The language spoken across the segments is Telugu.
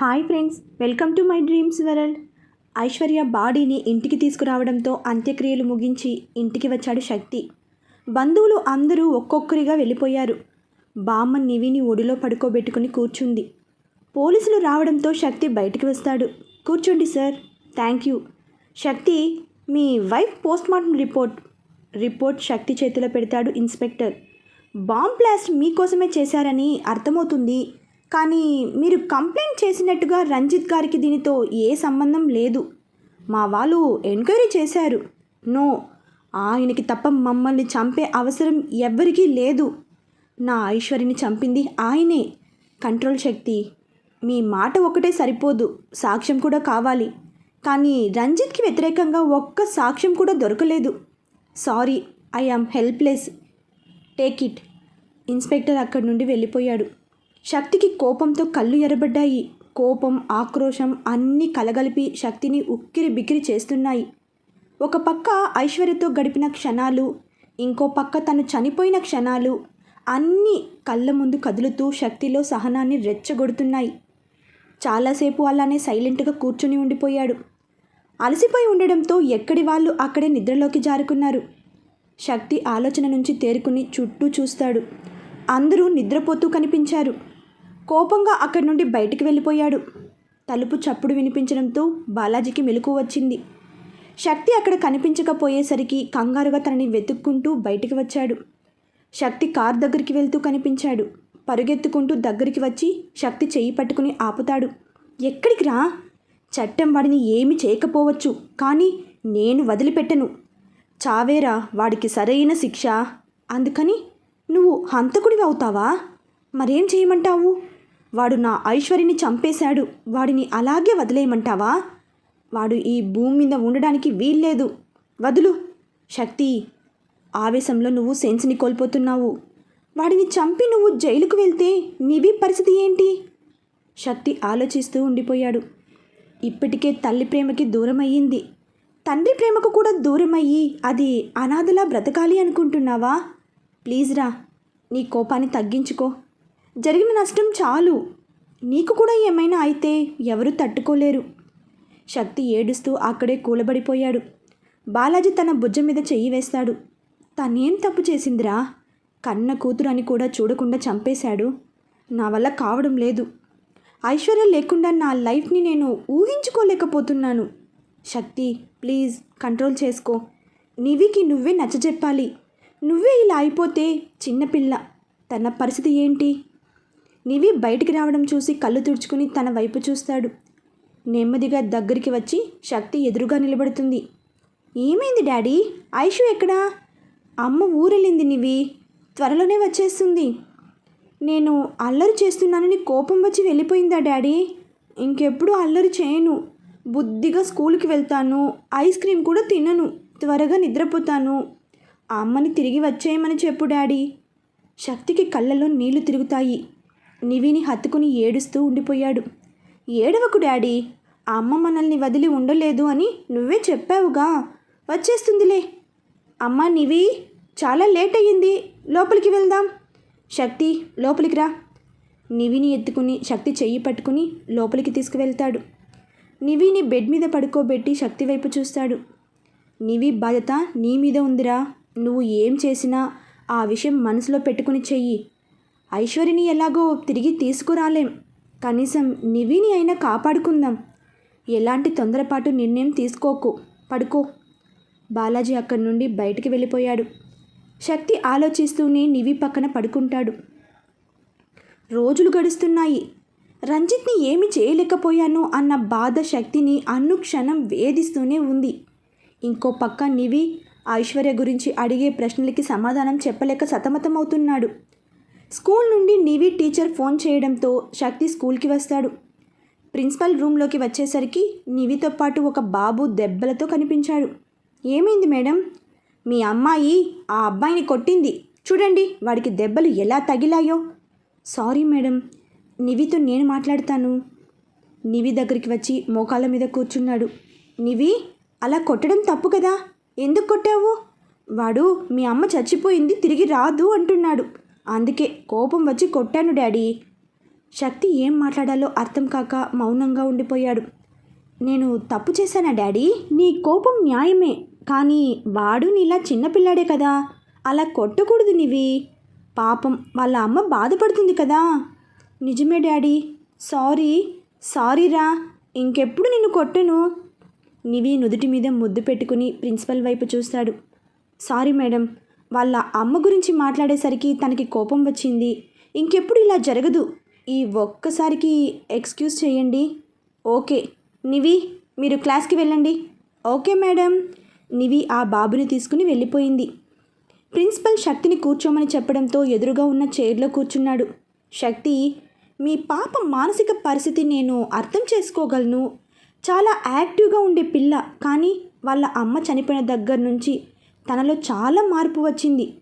Hi friends welcome to my dreams world. Aishwarya బాడీని ఇంటికి తీసుకురావడంతో అంత్యక్రియలు ముగించి ఇంటికి వచ్చాడు శక్తి. బంధువులు అందరూ ఒక్కొక్కరిగా వెళ్ళిపోయారు. బామ్మ నివిని ఒడిలో పడుకోబెట్టుకుని కూర్చుంది. పోలీసులు రావడంతో శక్తి బయటికి వస్తాడు. కూర్చోండి sir thank you. Shakti me wife postmortem report report Shakti చేతిలో పెడతాడు ఇన్స్పెక్టర్. బాంబ్ బ్లాస్ట్ మీకోసమే చేశారని అర్థమవుతుంది. కానీ మీరు కంప్లైంట్ చేసినట్టుగా రంజిత్ గారికి దీనితో ఏ సంబంధం లేదు. మా వాళ్ళు ఎంక్వైరీ చేశారు. నో ఆయనకి తప్ప మమ్మల్ని చంపే అవసరం ఎవ్వరికీ లేదు. నా ఐశ్వర్యని చంపింది ఆయనే. కంట్రోల్ శక్తి మీ మాట ఒకటే సరిపోదు. సాక్ష్యం కూడా కావాలి. కానీ రంజిత్కి వ్యతిరేకంగా ఒక్క సాక్ష్యం కూడా దొరకలేదు. Sorry I am helpless. Take it. Inspector అక్కడి నుండి వెళ్ళిపోయాడు. శక్తికి కోపంతో కళ్ళు ఎర్రబడ్డాయి కోపం ఆక్రోశం అన్నీ కలగలిపి శక్తిని ఉక్కిరి బిక్కిరి చేస్తున్నాయి. ఒక పక్క ఐశ్వర్యతో గడిపిన క్షణాలు ఇంకో పక్క తను చనిపోయిన క్షణాలు అన్నీ కళ్ళ ముందు కదులుతూ శక్తిలో సహనాన్ని రెచ్చగొడుతున్నాయి. చాలాసేపు అలానే సైలెంట్గా కూర్చుని ఉండిపోయాడు. అలసిపోయి ఉండడంతో ఎక్కడి వాళ్ళు అక్కడే నిద్రలోకి జారుకున్నారు. శక్తి ఆలోచన నుంచి తేరుకుని చుట్టూ చూస్తాడు. అందరూ నిద్రపోతూ కనిపించారు. కోపంగా అక్కడి నుండి బయటికి వెళ్ళిపోయాడు. తలుపు చప్పుడు వినిపించడంతో బాలాజీకి మెలకు వచ్చింది. శక్తి అక్కడ కనిపించకపోయేసరికి కంగారుగా తనని వెతుక్కుంటూ బయటికి వచ్చాడు. శక్తి కార్ దగ్గరికి వెళ్తూ కనిపించాడు. పరుగెత్తుకుంటూ దగ్గరికి వచ్చి శక్తి చెయ్యి పట్టుకుని ఆపుతాడు. ఎక్కడికి రా? చట్టం వాడిని ఏమి చేయకపోవచ్చు కానీ నేను వదిలిపెట్టను. చావేరా వాడికి సరైన శిక్ష. అందుకని నువ్వు హంతకుడివి అవుతావా? మరేం చేయమంటావు? వాడు నా ఐశ్వర్యని చంపేశాడు. వాడిని అలాగే వదిలేయమంటావా? వాడు ఈ భూమి మీద ఉండడానికి వీల్లేదు. వదులు. శక్తి ఆవేశంలో నువ్వు సెన్స్ని కోల్పోతున్నావు. వాడిని చంపి నువ్వు జైలుకు వెళ్తే నీవి పరిస్థితి ఏంటి? శక్తి ఆలోచిస్తూ ఉండిపోయాడు. ఇప్పటికే తల్లి ప్రేమకి దూరం అయ్యింది తండ్రి ప్రేమకు కూడా దూరమయ్యి అది అనాథలా బ్రతకాలి అనుకుంటున్నావా? ప్లీజ్ రా నీ కోపాన్ని తగ్గించుకో. జరిగిన నష్టం చాలు. నీకు కూడా ఏమైనా అయితే ఎవరు తట్టుకోలేరు. శక్తి ఏడుస్తూ అక్కడే కూలబడిపోయాడు. బాలాజీ తన భుజం మీద చెయ్యి వేస్తాడు. తనేం తప్పు చేసిందిరా? కన్న కూతురు అని కూడా చూడకుండా చంపేశాడు. నా వల్ల కావడం లేదు. ఐశ్వర్య లేకుండా నా లైఫ్ని నేను ఊహించుకోలేకపోతున్నాను. శక్తి ప్లీజ్ కంట్రోల్ చేసుకో. నీవికి నువ్వే నచ్చజెప్పాలి. నువ్వే ఇలా అయిపోతే చిన్నపిల్ల. తన పరిస్థితి ఏంటి? నివి బయటికి రావడం చూసి కళ్ళు తుడుచుకుని తన వైపు చూస్తాడు. నెమ్మదిగా దగ్గరికి వచ్చి శక్తి ఎదురుగా నిలబడుతుంది. ఏమైంది డాడీ? ఐషు ఎక్కడా? అమ్మ ఊరెళ్ళింది నివి. త్వరలోనే వచ్చేస్తుంది. నేను అల్లరి చేస్తున్నానని కోపం వచ్చి వెళ్ళిపోయిందా డాడీ? ఇంకెప్పుడు అల్లరి చేయను. బుద్ధిగా స్కూల్కి వెళ్తాను. ఐస్ క్రీమ్ కూడా తినను. త్వరగా నిద్రపోతాను. ఆ అమ్మని తిరిగి వచ్చేయమని చెప్పు డాడీ. శక్తికి కళ్ళలో నీళ్ళు తిరుగుతాయి. నివిని హత్తుకుని ఏడుస్తూ ఉండిపోయాడు. ఏడవకు డాడీ ఆ అమ్మ మనల్ని వదిలి ఉండలేదు అని నువ్వే చెప్పావుగా. వచ్చేస్తుందిలే. అమ్మ నివి చాలా లేట్ అయ్యింది. లోపలికి వెళ్దాం. శక్తి లోపలికి రా. నివిని ఎత్తుకుని శక్తి చెయ్యి పట్టుకుని లోపలికి తీసుకువెళ్తాడు. నివిని బెడ్ మీద పడుకోబెట్టి శక్తి వైపు చూస్తాడు. నివి బాధ్యత నీ మీద ఉందిరా. నువ్వు ఏం చేసినా ఆ విషయం మనసులో పెట్టుకుని చెయ్యి. ఐశ్వర్యని ఎలాగో తిరిగి తీసుకురాలేం. కనీసం నివిని అయినా కాపాడుకుందాం. ఎలాంటి తొందరపాటు నిర్ణయం తీసుకోకు. పడుకో. బాలాజీ అక్కడి నుండి బయటికి వెళ్ళిపోయాడు. శక్తి ఆలోచిస్తూనే నివి పక్కన పడుకుంటాడు. రోజులు గడుస్తున్నాయి. రంజిత్ని ఏమి చేయలేకపోయాను అన్న బాధ శక్తిని అనుక్షణం వేధిస్తూనే ఉంది. ఇంకో పక్క నివి ఐశ్వర్య గురించి అడిగే ప్రశ్నలకి సమాధానం చెప్పలేక సతమతమవుతున్నాడు. స్కూల్ నుండి నివి టీచర్ ఫోన్ చేయడంతో శక్తి స్కూల్కి వస్తాడు. ప్రిన్సిపల్ రూమ్లోకి వచ్చేసరికి నివితో పాటు ఒక బాబు దెబ్బలతో కనిపించాడు. ఏమైంది మేడం? మీ అమ్మాయి ఆ అబ్బాయిని కొట్టింది. చూడండి వాడికి దెబ్బలు ఎలా తగిలాయో. సారీ మేడం నివితో నేను మాట్లాడతాను. నివి దగ్గరికి వచ్చి మోకాళ్ళ మీద కూర్చున్నాడు. నివి అలా కొట్టడం తప్పు కదా? ఎందుకు కొట్టావు? వాడు మీ అమ్మ చచ్చిపోయింది తిరిగి రాదు అంటున్నాడు. అందుకే కోపం వచ్చి కొట్టాను డాడీ. శక్తి ఏం మాట్లాడాలో అర్థం కాక మౌనంగా ఉండిపోయాడు. నేను తప్పు చేశానా డాడీ? నీ కోపం న్యాయమే కానీ వాడు నీలా చిన్నపిల్లాడే కదా. అలా కొట్టకూడదు నీవి. పాపం వాళ్ళ అమ్మ బాధపడుతుంది కదా. నిజమే డాడీ. సారీ సారీరా. ఇంకెప్పుడు నిన్ను కొట్టను? నివి నుదుటి మీద ముద్దు పెట్టుకుని ప్రిన్సిపల్ వైపు చూస్తాడు. Sorry madam. వాళ్ళ అమ్మ గురించి మాట్లాడేసరికి తనకి కోపం వచ్చింది. ఇంకెప్పుడు ఇలా జరగదు. ఈ ఒక్కసారికి ఎక్స్క్యూజ్ చేయండి. ఓకే నివి మీరు క్లాస్కి వెళ్ళండి. Okay madam. నివి ఆ బాబుని తీసుకుని వెళ్ళిపోయింది. ప్రిన్సిపల్ శక్తిని కూర్చోమని చెప్పడంతో ఎదురుగా ఉన్న చైర్లో కూర్చున్నాడు. శక్తి మీ పాప మానసిక పరిస్థితి నేను అర్థం చేసుకోగలను. చాలా యాక్టివ్గా ఉండే పిల్ల కానీ వాళ్ళ అమ్మ చనిపోయిన దగ్గర నుంచి తనలో చాలా మార్పు వచ్చింది.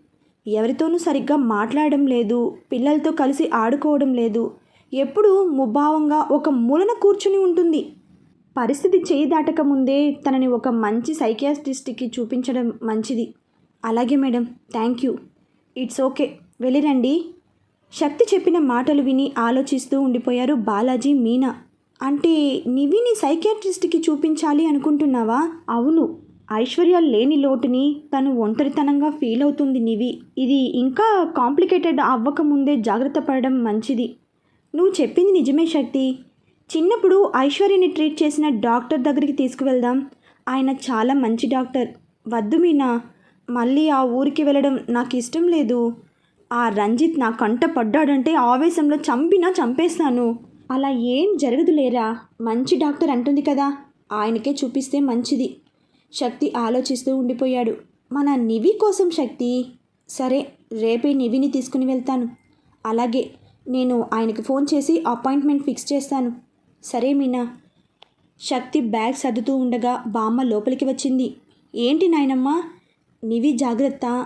ఎవరితోనూ సరిగ్గా మాట్లాడడం లేదు. పిల్లలతో కలిసి ఆడుకోవడం లేదు. ఎప్పుడూ ముభావంగా ఒక మూలన కూర్చుని ఉంటుంది. పరిస్థితి చేయి దాటక ముందే తనని ఒక మంచి సైకియాట్రిస్ట్కి చూపించడం మంచిది. అలాగే madam thank you. It's okay. వెళ్ళిరండి. శక్తి చెప్పిన మాటలు విని ఆలోచిస్తూ ఉండిపోయారు బాలాజీ మీనా. అంటే నివిని సైకియాట్రిస్ట్కి చూపించాలి అనుకుంటున్నావా? అవును. ఐశ్వర్య లేని లోటుని తను ఒంటరితనంగా ఫీల్ అవుతుంది నివి. ఇది ఇంకా కాంప్లికేటెడ్ అవ్వకముందే జాగ్రత్త పడడం మంచిది. నువ్వు చెప్పింది నిజమే శక్తి. చిన్నప్పుడు ఐశ్వర్యని ట్రీట్ చేసిన డాక్టర్ దగ్గరికి తీసుకువెళ్దాం. ఆయన చాలా మంచి డాక్టర్. వద్దు మీనా మళ్ళీ ఆ ఊరికి వెళ్ళడం నాకు ఇష్టం లేదు. ఆ రంజిత్ నా కంట పడ్డాడంటే ఆవేశంలో చంపినా చంపేస్తాను. అలా ఏం జరగదు లేరా మంచి డాక్టర్ అంటుంది కదా. ఆయనకే చూపిస్తే మంచిది. శక్తి ఆలోచిస్తూ ఉండిపోయాడు. మన నివి కోసం శక్తి. సరే రేపే నివిని తీసుకుని వెళ్తాను. అలాగే నేను ఆయనకి ఫోన్ చేసి అపాయింట్మెంట్ ఫిక్స్ చేస్తాను. సరే మీనా. శక్తి బ్యాగ్ సర్దుతూ ఉండగా బామ్మ లోపలికి వచ్చింది. ఏంటి నాయనమ్మ? నివి జాగ్రత్త.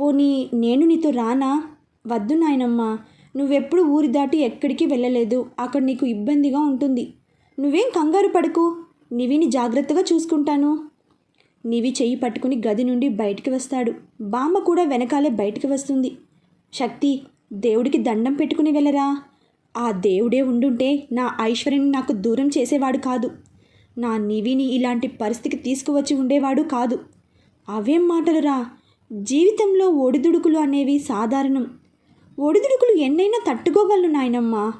పోనీ నేను నీతో రానా? వద్దు నాయనమ్మ. నువ్వెప్పుడు ఊరి దాటి ఎక్కడికి వెళ్ళలేదు. అక్కడ నీకు ఇబ్బందిగా ఉంటుంది. నువ్వేం కంగారు పడకు. నివిని జాగ్రత్తగా చూసుకుంటాను. నివి చెయ్యి పట్టుకుని గది నుండి బయటికి వస్తాడు. బామ్మ కూడా వెనకాలే బయటికి వస్తుంది. శక్తి దేవుడికి దండం పెట్టుకుని వెళ్ళరా? ఆ దేవుడే ఉండుంటే నా ఐశ్వర్యని నాకు దూరం చేసేవాడు కాదు. నా నివిని ఇలాంటి పరిస్థితికి తీసుకువచ్చి ఉండేవాడు కాదు. అవేం మాటలురా? జీవితంలో ఒడిదుడుకులు అనేవి సాధారణం. ఒడిదుడుకులు ఎన్నైనా తట్టుకోగలను నాయనమ్మ.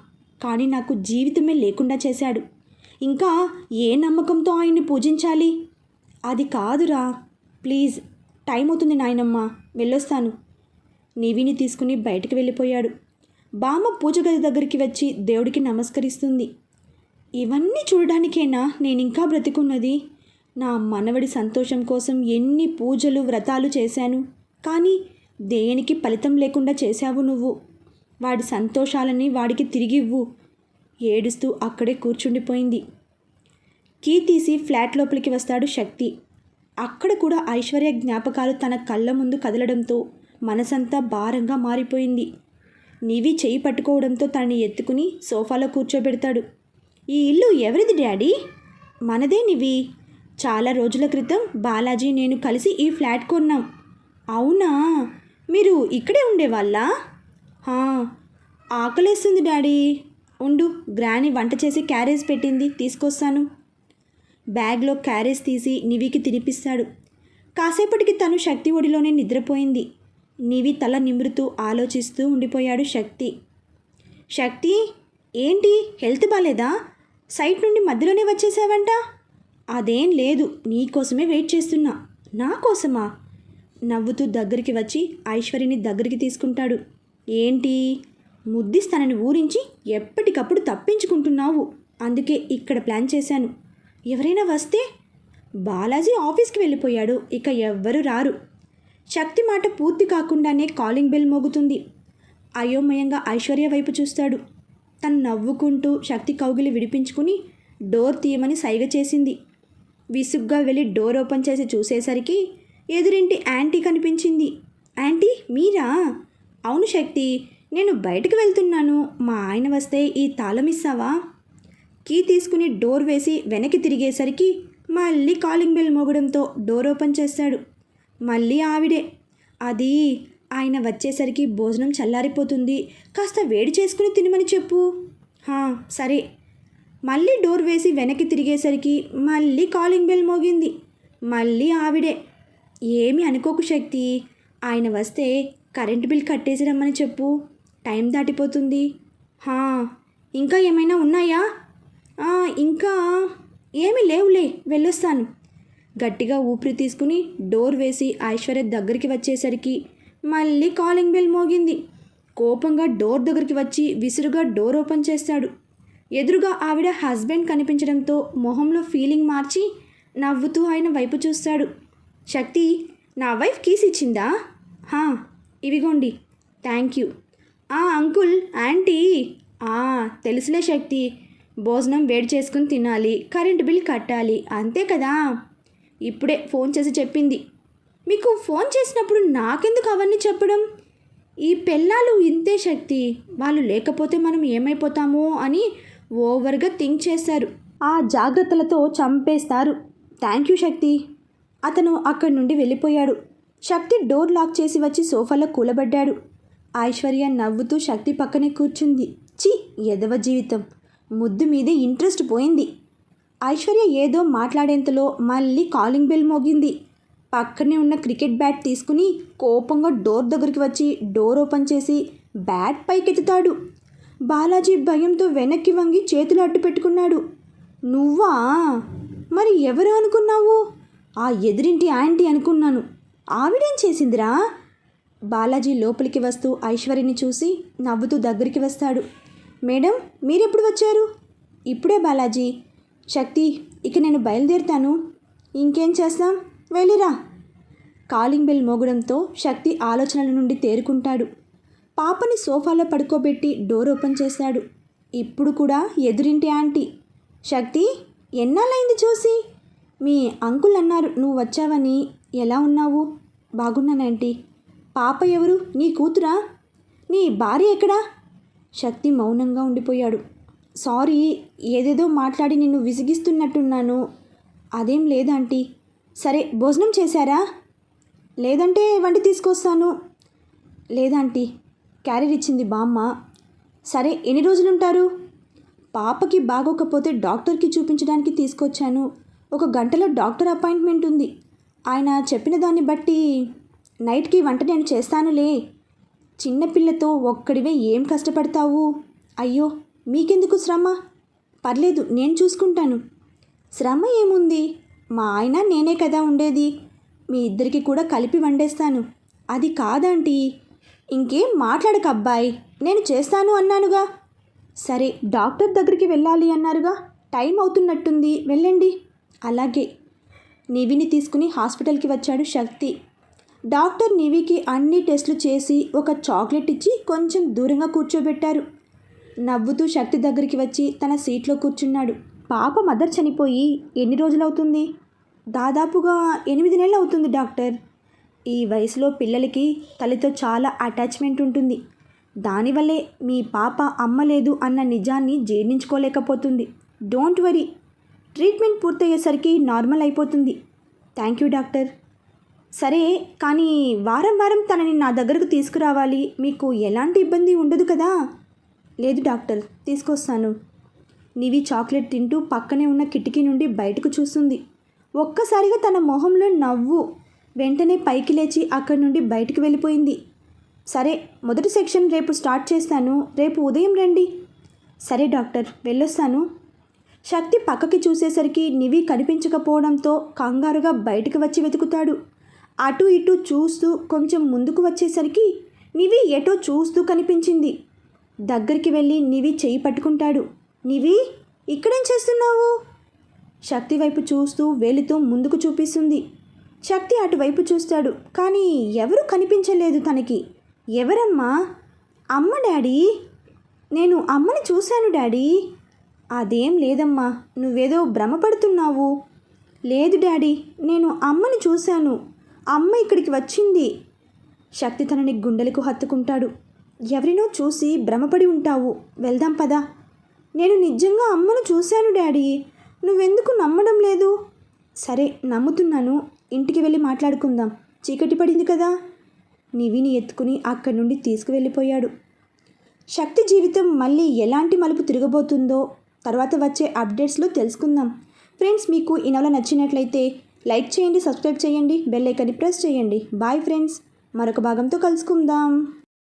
కానీ నాకు జీవితమే లేకుండా చేశాడు. ఇంకా ఏ నమ్మకంతో ఆయన్ని పూజించాలి? అది కాదురా. ప్లీజ్ టైం అవుతుంది నాయనమ్మ. వెళ్ళొస్తాను. నివిని తీసుకుని బయటికి వెళ్ళిపోయాడు. బామ్మ పూజ గది దగ్గరికి వచ్చి దేవుడికి నమస్కరిస్తుంది. ఇవన్నీ చూడడానికేనా నేను ఇంకా బ్రతికున్నది? నా మనవడి సంతోషం కోసం ఎన్ని పూజలు వ్రతాలు చేశాను. కానీ దేనికి ఫలితం లేకుండా చేశావు నువ్వు? వాడి సంతోషాలని వాడికి తిరిగివ్వు. ఏడుస్తూ అక్కడే కూర్చుండిపోయింది. కీ తీసి ఫ్లాట్ లోపలికి వస్తాడు శక్తి. అక్కడ కూడా ఐశ్వర్య జ్ఞాపకాలు తన కళ్ళ ముందు కదలడంతో మనసంతా భారంగా మారిపోయింది. నివి చేయి పట్టుకోవడంతో తనని ఎత్తుకుని సోఫాలో కూర్చోబెడతాడు. ఈ ఇల్లు ఎవరిది డాడీ? మనదే నివి. చాలా రోజుల క్రితం బాలాజీ నేను కలిసి ఈ ఫ్లాట్ కొన్నాం. అవునా? మీరు ఇక్కడే ఉండేవాళ్ళా? ఆకలేస్తుంది డాడీ. ఉండు గ్రాని వంట చేసి క్యారేజ్ పెట్టింది తీసుకొస్తాను. బ్యాగ్లో క్యారేజ్ తీసి నివికి తినిపిస్తాడు. కాసేపటికి తను శక్తి ఒడిలోనే నిద్రపోయింది. నివి తల నిమురుతూ ఆలోచిస్తూ ఉండిపోయాడు శక్తి. శక్తి ఏంటి? హెల్త్ బాగాలేదా సైట్ నుండి మధ్యలోనే వచ్చేసావంట? అదేం లేదు నీకోసమే వెయిట్ చేస్తున్నా. నా కోసమా? నవ్వుతూ దగ్గరికి వచ్చి ఐశ్వర్యని దగ్గరికి తీసుకుంటాడు. ఏంటి? ముద్దిస్తానని ఊరించి ఎప్పటికప్పుడు తప్పించుకుంటున్నావు. అందుకే ఇక్కడ ప్లాన్ చేశాను. ఎవరైనా వస్తే బాలాజీ ఆఫీస్కి వెళ్ళిపోయాడు. ఇక ఎవ్వరు రారు. శక్తి మాట పూర్తి కాకుండానే కాలింగ్ బెల్ మోగుతుంది. అయోమయంగా ఐశ్వర్య వైపు చూస్తాడు. తను నవ్వుకుంటూ శక్తి కౌగిలి విడిపించుకుని డోర్ తీయమని సైగ చేసింది. విసుగ్గా వెళ్ళి డోర్ ఓపెన్ చేసి చూసేసరికి ఎదురింటి యాంటీ కనిపించింది. యాంటీ మీరా? అవును శక్తి నేను బయటకు వెళ్తున్నాను. మా ఆయన వస్తే ఈ తాళం ఇస్తావా? కీ తీసుకుని డోర్ వేసి వెనక్కి తిరిగేసరికి మళ్ళీ కాలింగ్ బెల్ మోగడంతో డోర్ ఓపెన్ చేస్తాడు. మళ్ళీ ఆవిడే. అది ఆయన వచ్చేసరికి భోజనం చల్లారిపోతుంది. కాస్త వేడి చేసుకుని తినమని చెప్పు. సరే. మళ్ళీ డోర్ వేసి వెనక్కి తిరిగేసరికి మళ్ళీ కాలింగ్ బెల్ మోగింది. మళ్ళీ ఆవిడే. ఏమి అనుకోకు శక్తి. ఆయన వస్తే కరెంటు బిల్ కట్టేసి రమ్మని చెప్పు. టైం దాటిపోతుంది. హా ఇంకా ఏమైనా ఉన్నాయా? ఇంకా ఏమీ లేవులే వెళ్ళొస్తాను. గట్టిగా ఊపిరి తీసుకుని డోర్ వేసి ఐశ్వర్య దగ్గరికి వచ్చేసరికి మళ్ళీ కాలింగ్ బెల్ మోగింది. కోపంగా డోర్ దగ్గరికి వచ్చి విసురుగా డోర్ ఓపెన్ చేస్తాడు. ఎదురుగా ఆవిడ హస్బెండ్ కనిపించడంతో మొహంలో ఫీలింగ్ మార్చి నవ్వుతూ ఆయన వైపు చూస్తాడు. శక్తి నా వైఫ్ కీస్ ఇచ్చిందా? హా ఇవిగోండి థ్యాంక్ యూ. ఆ అంకుల్ ఆంటీ. ఆ తెలుసులే శక్తి. భోజనం వేడి చేసుకుని తినాలి కరెంట్ బిల్ కట్టాలి అంతే కదా? ఇప్పుడే ఫోన్ చేసి చెప్పింది. మీకు ఫోన్ చేసినప్పుడు నాకెందుకు అవన్నీ చెప్పడం? ఈ పిల్లలు ఇంతే శక్తి. వాళ్ళు లేకపోతే మనం ఏమైపోతామో అని ఓవర్గా థింక్ చేశారు ఆ జాగ్రత్తలతో చంపేస్తారు. Thank you Shakti. అతను అక్కడి నుండి వెళ్ళిపోయాడు. శక్తి డోర్ లాక్ చేసి వచ్చి సోఫాలో కూలబడ్డాడు. ఐశ్వర్య నవ్వుతూ శక్తి పక్కనే కూర్చుంది. చి ఎదవ జీవితం. ముద్దు మీదే ఇంట్రెస్ట్ పోయింది. ఐశ్వర్య ఏదో మాట్లాడేంతలో మళ్ళీ కాలింగ్ బెల్ మోగింది. పక్కనే ఉన్న క్రికెట్ బ్యాట్ తీసుకుని కోపంగా డోర్ దగ్గరికి వచ్చి డోర్ ఓపెన్ చేసి బ్యాట్ పైకెత్తుతాడు. బాలాజీ భయంతో వెనక్కి వంగి చేతులు అడ్డు పెట్టుకున్నాడు. నువ్వా? మరి ఎవరు అనుకున్నావు? ఆ ఎదురింటి ఆంటీ అనుకున్నాను. ఆవిడేం చేసిందిరా? బాలాజీ లోపలికి వస్తూ ఐశ్వర్యని చూసి నవ్వుతూ దగ్గరికి వస్తాడు. మేడం మీరెప్పుడు వచ్చారు? ఇప్పుడే బాలాజీ. శక్తి ఇక నేను బయలుదేరుతాను. ఇంకేం చేస్తాం? వెళ్ళిరా. కాలింగ్ బెల్ మోగడంతో శక్తి ఆలోచనల నుండి తేరుకుంటాడు. పాపని సోఫాలో పడుకోబెట్టి డోర్ ఓపెన్ చేశాడు ఇప్పుడు కూడా ఎదురింటి ఆంటీ. శక్తి ఎన్నాళ్ళైంది చూసి? మీ అంకుల్ అన్నారు నువ్వు వచ్చావని. ఎలా ఉన్నావు? బాగున్నాను ఆంటీ. పాప ఎవరు? నీ కూతురా? నీ భార్య ఎక్కడా? శక్తి మౌనంగా ఉండిపోయాడు. సారీ ఏదేదో మాట్లాడి నిన్ను విసిగిస్తున్నట్టున్నాను. అదేం లేదంటీ సరే భోజనం చేశారా? లేదంటే వండి తీసుకొస్తాను. లేదంటీ క్యారీర్ ఇచ్చింది బామ్మ. సరే ఎన్ని రోజులుంటారు? పాపకి బాగోకపోతే డాక్టర్కి చూపించడానికి తీసుకొచ్చాను. ఒక గంటలో డాక్టర్ అపాయింట్మెంట్ ఉంది. ఆయన చెప్పిన దాన్ని బట్టి నైట్కి వంట నేను చేస్తానులే. చిన్నపిల్లతో ఒక్కడివే ఏం కష్టపడతావు? అయ్యో మీకెందుకు శ్రమ? పర్లేదు నేను చూసుకుంటాను. శ్రమ ఏముంది? మా ఆయన నేనే కదా ఉండేది. మీ ఇద్దరికి కూడా కలిపి వండేస్తాను. అది కాదంటీ. ఇంకేం మాట్లాడక అబ్బాయి నేను చేస్తాను అన్నానుగా. సరే డాక్టర్ దగ్గరికి వెళ్ళాలి అన్నారుగా. టైం అవుతున్నట్టుంది వెళ్ళండి. అలాగే నివిని తీసుకుని హాస్పిటల్కి వచ్చాడు శక్తి. డాక్టర్ నివికి అన్ని టెస్టులు చేసి ఒక చాక్లెట్ ఇచ్చి కొంచెం దూరంగా కూర్చోబెట్టారు. నవ్వుతూ శక్తి దగ్గరికి వచ్చి తన సీట్లో కూర్చున్నాడు. పాప మదర్ చనిపోయి ఎన్ని రోజులవుతుంది? దాదాపుగా ఎనిమిది నెలలు అవుతుంది డాక్టర్. ఈ వయసులో పిల్లలకి తల్లితో చాలా అటాచ్మెంట్ ఉంటుంది. దానివల్లే మీ పాప అమ్మ లేదు అన్న నిజాన్ని జీర్ణించుకోలేకపోతుంది. Don't worry. ట్రీట్మెంట్ పూర్తయ్యేసరికి నార్మల్ అయిపోతుంది. Thank you doctor. సరే కానీ వారం వారం తనని నా దగ్గరకు తీసుకురావాలి. మీకు ఎలాంటి ఇబ్బంది ఉండదు కదా? లేదు డాక్టర్ తీసుకొస్తాను. నివి చాక్లెట్ తింటూ పక్కనే ఉన్న కిటికీ నుండి బయటకు చూస్తుంది. ఒక్కసారిగా తన మొహంలో నవ్వు వెంటనే పైకి లేచి అక్కడి నుండి బయటకు వెళ్ళిపోయింది. సరే మొదటి సెక్షన్ రేపు స్టార్ట్ చేస్తాను. రేపు ఉదయం రండి. సరే డాక్టర్ వెళ్ళొస్తాను. శక్తి పక్కకి చూసేసరికి నివి కనిపించకపోవడంతో కంగారుగా బయటకు వచ్చి వెతుకుతాడు. అటు ఇటు చూస్తూ కొంచెం ముందుకు వచ్చేసరికి నివి ఎటో చూస్తూ కనిపించింది. దగ్గరికి వెళ్ళి నివి చేయి పట్టుకుంటాడు. నివి ఇక్కడేం చేస్తున్నావు? శక్తి వైపు చూస్తూ వేలితో ముందుకు చూపిస్తుంది. శక్తి అటువైపు చూస్తాడు కానీ ఎవరు కనిపించలేదు తనకి. ఎవరమ్మా? అమ్మ డాడీ. నేను అమ్మని చూశాను డాడీ. అదేం లేదమ్మా నువ్వేదో భ్రమపడుతున్నావు. లేదు డాడీ నేను అమ్మని చూశాను. అమ్మ ఇక్కడికి వచ్చింది. శక్తి తనని గుండెలకు హత్తుకుంటాడు. ఎవరినో చూసి భ్రమపడి ఉంటావు. వెళ్దాం పదా. నేను నిజంగా అమ్మను చూశాను డాడీ. నువ్వెందుకు నమ్మడం లేదు? సరే నమ్ముతున్నాను. ఇంటికి వెళ్ళి మాట్లాడుకుందాం. చీకటి పడింది కదా. నివిని ఎత్తుకుని అక్కడి నుండి తీసుకువెళ్ళిపోయాడు. శక్తి జీవితం మళ్ళీ ఎలాంటి మలుపు తిరగబోతుందో తర్వాత వచ్చే అప్డేట్స్లో తెలుసుకుందాం. ఫ్రెండ్స్ మీకు ఈ నవల నచ్చినట్లయితే లైక్ చేయండి సబ్స్క్రైబ్ చేయండి బెల్ ఐకాన్ని ప్రెస్ చేయండి. బాయ్ ఫ్రెండ్స్ మరొక భాగంతో కలుసుకుందాం.